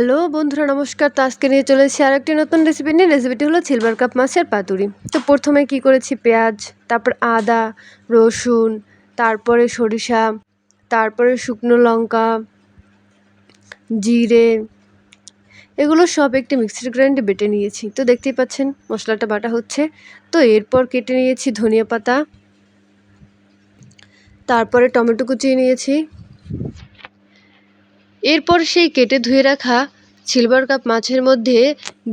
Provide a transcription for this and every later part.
Hello বন্ধুরা, নমস্কার। তো আজকে নিয়ে এসেছি আর একটি নতুন রেসিপি নিয়ে। রেসিপিটি হলো সিলভার কাপ মাছের পাতুরি। তো প্রথমে কি করেছি? পেঁয়াজ, তারপর আদা, রসুন, তারপরে সরিষা, তারপরে শুকনো লঙ্কা, জিরে, এগুলো সব একটি মিক্সির গ্রাইন্ডে বেটে নিয়েছি। তো দেখতেই পাচ্ছেন, মশলাটা বাটা হচ্ছে। তো এরপর কেটে নিয়েছি ধনিয়া পাতা, তারপরে টমেটো কুচিয়ে নিয়েছি। এরপর সেই কেটে ধুয়ে রাখা সিলভার কাপ মাছের মধ্যে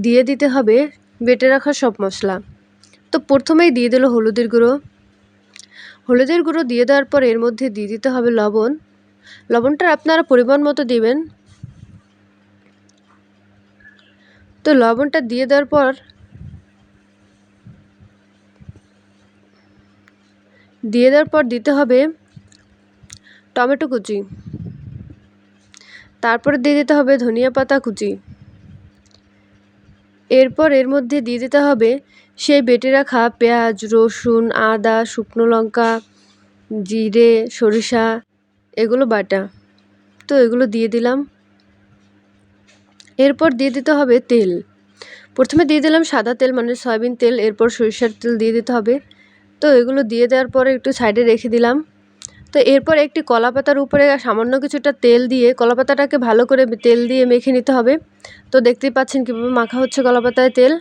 দিয়ে দিতে হবে, বেটে রাখা সব মশলা। তো প্রথমেই দিয়ে দিল হলুদের গুঁড়ো। হলুদের গুঁড়ো দিয়ে দেওয়ার পর এর মধ্যে দিয়ে দিতে হবে লবণ। লবণটা আপনারা পরিমাণ মতো দিবেন। তো লবণটা দিয়ে দেওয়ার পর দিয়ে দেওয়ার পর দিতে হবে টমেটো কুচি। তারপরে দিয়ে দিতে হবে ধনিয়া পাতা কুচি। এরপর এর মধ্যে দিয়ে দিতে হবে সেই বেটে রাখা পেঁয়াজ, রসুন, আদা, শুকনো লঙ্কা, জিরে, সরিষা, এগুলো বাটা। তো এগুলো দিয়ে দিলাম। এরপর দিয়ে দিতে হবে তেল। প্রথমে দিয়ে দিলাম সাদা তেল মানে সয়াবিন তেল, এরপর সরিষার তেল দিয়ে দিতে হবে। তো এগুলো দিয়ে দেওয়ার পরে একটু সাইডে রেখে দিলাম। তো এরপর একটি কলা পাতার উপরে সামান্য কিছুটা তেল দিয়ে কলা পাতাটাকে ভালো করে তেল দিয়ে মেখে নিতে হবে। তো দেখতেই পাচ্ছেন কীভাবে মাখা হচ্ছে কলা পাতায় তেল।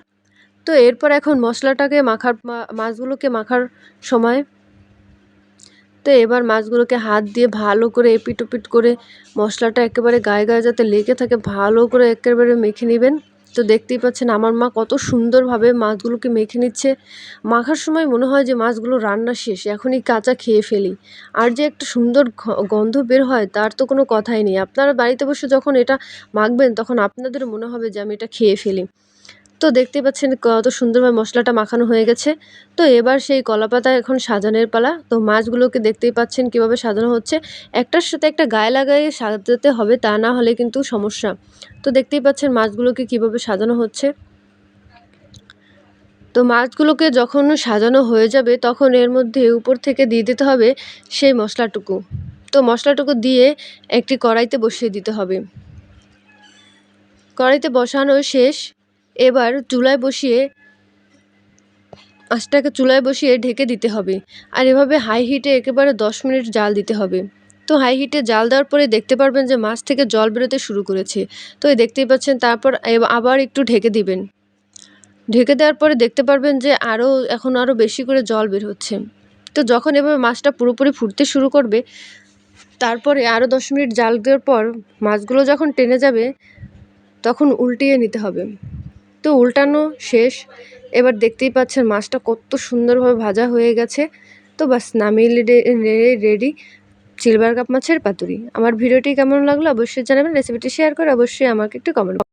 তো এরপর এখন মশলাটাকে মাখার মাছগুলোকে মাখার সময়। তো এবার মাছগুলোকে হাত দিয়ে ভালো করে এপিট ওপিট করে মশলাটা একেবারে গায়ে গায়ে যাতে লেগে থাকে, ভালো করে একেবারে মেখে নেবেন। তো দেখতেই পাচ্ছেন আমার মা কত সুন্দরভাবে মাছগুলোকে মেখে নিচ্ছে। মাখার সময় মনে হয় যে মাছগুলো রান্না শেষ, এখনই কাঁচা খেয়ে ফেলি। আর যে একটা সুন্দর গন্ধ বের হয় তার তো কোনো কথাই নেই। আপনারা বাড়িতে বসে যখন এটা মাখবেন তখন আপনাদের মনে হবে যে আমি এটা খেয়ে ফেলি। তো দেখতে পাচ্ছেন কত সুন্দরভাবে মশলাটা মাখানো হয়ে গেছে। তো এবার সেই কলাপাতা এখন সাজানোর পালা। তো মাছগুলোকে দেখতেই পাচ্ছেন কীভাবে সাজানো হচ্ছে। একটার সাথে একটা গায়ে লাগাই সাজাতে হবে তা না হলে কিন্তু সমস্যা। তো দেখতেই পাচ্ছেন মাছগুলোকে কীভাবে সাজানো হচ্ছে। তো মাছগুলোকে যখন সাজানো হয়ে যাবে তখন এর মধ্যে উপর থেকে দিয়ে দিতে হবে সেই মশলাটুকু। তো মশলাটুকু দিয়ে একটি কড়াইতে বসিয়ে দিতে হবে। কড়াইতে বসানো শেষ। এবার চুলায় বসিয়ে, আঁচটাকে চুলায় বসিয়ে ঢেকে দিতে হবে। আর এভাবে হাই হিটে একেবারে দশ মিনিট জাল দিতে হবে। তো হাই হিটে জাল দেওয়ার পরে দেখতে পারবেন যে মাছ থেকে জল বেরোতে শুরু করেছে। তো এই দেখতেই পাচ্ছেন তারপর আবার একটু ঢেকে দিবেন। ঢেকে দেওয়ার পরে দেখতে পারবেন যে আরও, এখন আরও বেশি করে জল বের হচ্ছে। তো যখন এভাবে মাছটা পুরোপুরি ফুটতে শুরু করবে, তারপরে আরও দশ মিনিট জাল দেওয়ার পর মাছগুলো যখন টেনে যাবে, তখন উল্টিয়ে নিতে হবে। তো উল্টানো শেষ। এবার দেখতেই পাচ্ছেন মাছটা কত সুন্দরভাবে ভাজা হয়ে গেছে। তো বাস নামিয়ে রেডি সিলভার কাপ মাছের পাতুরি। আমার ভিডিওটি কেমন লাগল অবশ্যই জানাবেন। রেসিপিটি শেয়ার করে অবশ্যই আমাকে একটু কমেন্ট